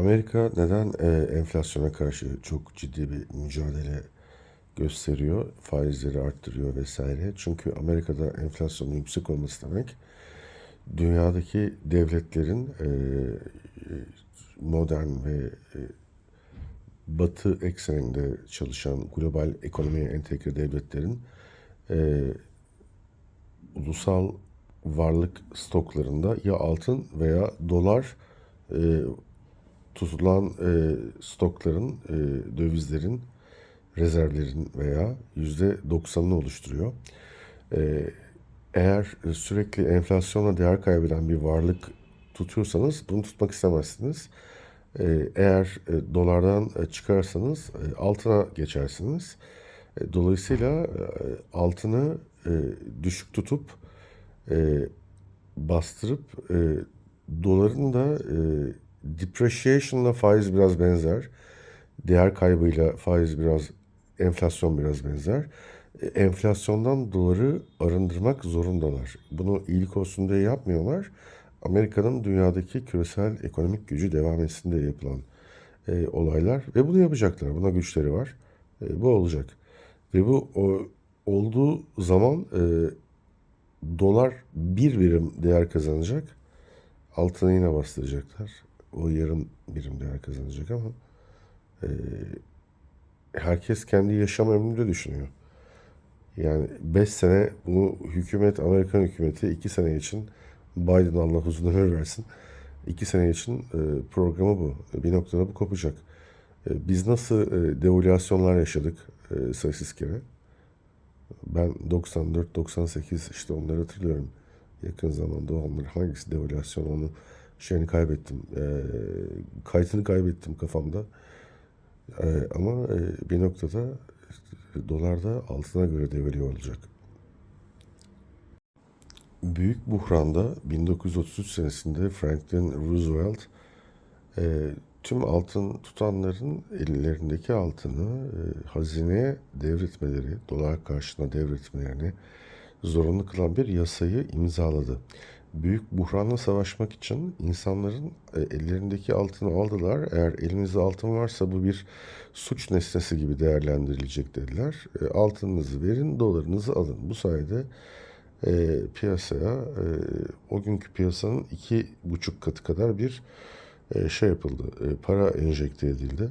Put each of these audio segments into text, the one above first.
Amerika neden e, enflasyona karşı çok ciddi bir mücadele gösteriyor, faizleri arttırıyor vesaire? Çünkü Amerika'da enflasyonun yüksek olması demek dünyadaki devletlerin e, modern ve e, batı ekseninde çalışan global ekonomiye entegre devletlerin e, ulusal varlık stoklarında ya altın veya dolar e, tutulan e, stokların, e, dövizlerin, rezervlerin veya yüzde doksanını oluşturuyor. E, eğer sürekli enflasyonla değer kaybeden bir varlık tutuyorsanız bunu tutmak istemezsiniz. E, eğer e, dolardan e, çıkarsanız e, altına geçersiniz. E, dolayısıyla e, altını e, düşük tutup e, bastırıp e, doların da e, depreciation'la faiz biraz benzer. Değer kaybıyla faiz biraz, enflasyon biraz benzer. E, enflasyondan doları arındırmak zorundalar. Bunu iyilik olsun diye yapmıyorlar. Amerika'nın dünyadaki küresel ekonomik gücü devam etsin diye yapılan e, olaylar ve bunu yapacaklar. Buna güçleri var. E, bu olacak. Ve bu o, olduğu zaman e, dolar bir birim değer kazanacak. Altına yine bastıracaklar. O yarım birim değer kazanacak ama e, herkes kendi yaşam ömründe düşünüyor. Yani 5 sene bunu hükümet, Amerikan hükümeti 2 sene için Biden Allah uzun ömür versin. 2 sene için e, programı bu. Bir noktada bu kopacak. E, biz nasıl e, devalüasyonlar yaşadık e, sayısız kere? Ben 94-98 işte onları hatırlıyorum. Yakın zamanda onlar hangisi devalüasyon onu şeyini kaybettim. E, kaydını kaybettim kafamda. E, ama e, bir noktada dolarda altına göre devalüe olacak. Büyük buhranda 1933 senesinde Franklin Roosevelt e, tüm altın tutanların ellerindeki altını e, hazineye devretmeleri, dolar karşılığında devretmelerini zorunlu kılan bir yasayı imzaladı. Büyük buhranla savaşmak için insanların e, ellerindeki altını aldılar. Eğer elinizde altın varsa bu bir suç nesnesi gibi değerlendirilecek dediler. E, altınınızı verin, dolarınızı alın. Bu sayede e, piyasaya e, o günkü piyasanın iki buçuk katı kadar bir e, şey yapıldı. E, para enjekte edildi.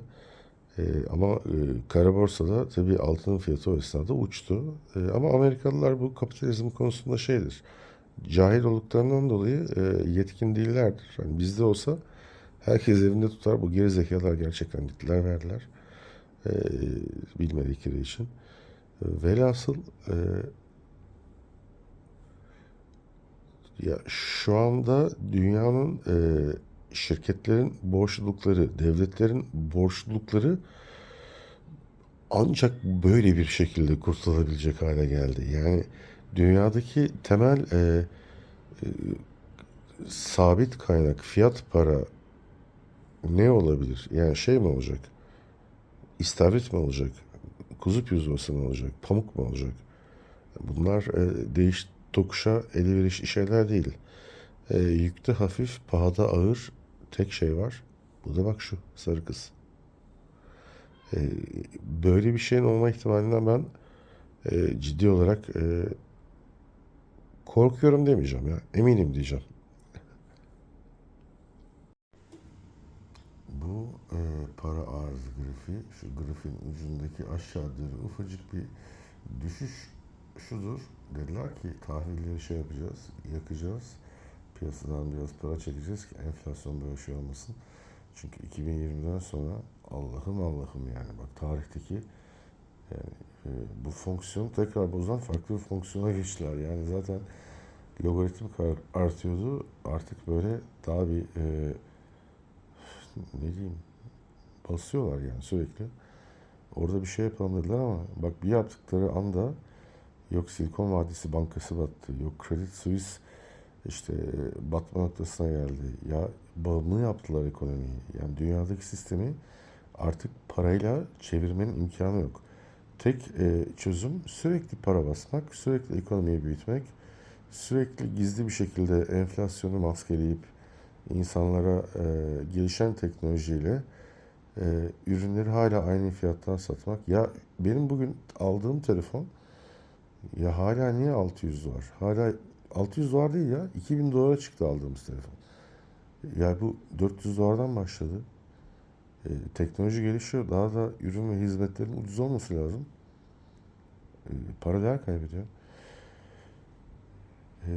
E, ama e, kara borsada tabii altının fiyatı o esnada uçtu. E, ama Amerikalılar bu kapitalizm konusunda şeydir. Cahil olduklarından dolayı e, yetkin değillerdir. Hani bizde olsa herkes evinde tutar. Bu geri zekalar gerçekten gittiler verdiler. E, bilmedikleri için. E, velhasıl e, ya şu anda dünyanın e, şirketlerin borçlulukları, devletlerin borçlulukları ancak böyle bir şekilde kurtulabilecek hale geldi. Yani dünyadaki temel e, e, sabit kaynak, fiyat para ne olabilir? Yani şey mi olacak? İstavrit mi olacak? Kuzu pirzosu mu olacak? Pamuk mu olacak? Bunlar e, değiş tokuşa elverişli şeyler değil. E, yükte hafif, pahada ağır tek şey var. Bu da bak şu sarı kız. E, böyle bir şeyin olma ihtimalinden ben e, ciddi olarak e, korkuyorum demeyeceğim ya. Eminim diyeceğim. Bu e, para arz grafiği, şu grafiğin ucundaki aşağı doğru ufacık bir düşüş şudur. Dediler ki tahvilleri şey yapacağız, yakacağız. Piyasadan biraz para çekeceğiz ki enflasyon böyle şey olmasın. Çünkü 2020'den sonra Allah'ım Allah'ım yani bak tarihteki yani e, bu fonksiyon tekrar bozan farklı bir fonksiyona geçtiler. Yani zaten logaritmik artıyordu. Artık böyle daha bir e, ne diyeyim basıyorlar yani sürekli. Orada bir şey yapalım dediler ama bak bir yaptıkları anda yok Silikon Vadisi Bankası battı, yok Credit Suisse işte batma noktasına geldi. Ya bağımlı yaptılar ekonomiyi. Yani dünyadaki sistemi artık parayla çevirmenin imkanı yok. Tek e, çözüm sürekli para basmak, sürekli ekonomiyi büyütmek, sürekli gizli bir şekilde enflasyonu maskeleyip insanlara e, gelişen teknolojiyle e, ürünleri hala aynı fiyattan satmak. Ya benim bugün aldığım telefon ya hala niye 600 dolar? Hala 600 dolar değil ya. 2000 dolara çıktı aldığımız telefon. Ya bu 400 dolardan başladı. E, teknoloji gelişiyor. Daha da ürün ve hizmetlerin ucuz olması lazım. E, para değer kaybediyor. E,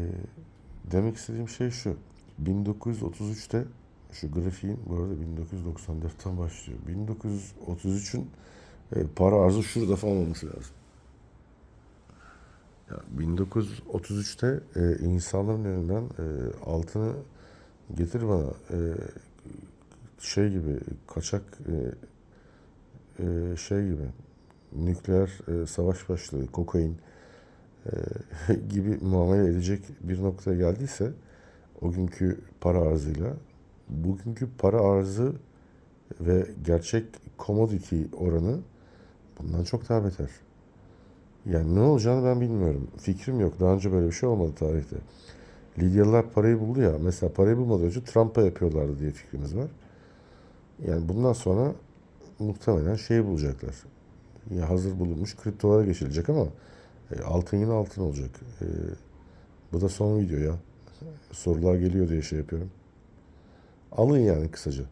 demek istediğim şey şu. 1933'te şu grafiğin bu arada 1994'ten başlıyor. 1933'ün e, para arzı şurada falan olması lazım. Ya 1933'te e, insanların elinden e, altını getir bana e, şey gibi kaçak e, e, şey gibi nükleer e, savaş başlığı, kokain e, gibi muamele edecek bir noktaya geldiyse o günkü para arzıyla bugünkü para arzı ve gerçek commodity oranı bundan çok daha beter. Yani ne olacağını ben bilmiyorum. Fikrim yok. Daha önce böyle bir şey olmadı tarihte. Lidyalılar parayı buldu ya. Mesela parayı bulmadan önce Trump'a yapıyorlardı diye fikrimiz var. Yani bundan sonra muhtemelen şeyi bulacaklar. Ya hazır bulunmuş kriptolara geçilecek ama e, altın yine altın olacak. E, bu da son video ya. Sorular geliyor diye şey yapıyorum. Alın yani kısaca.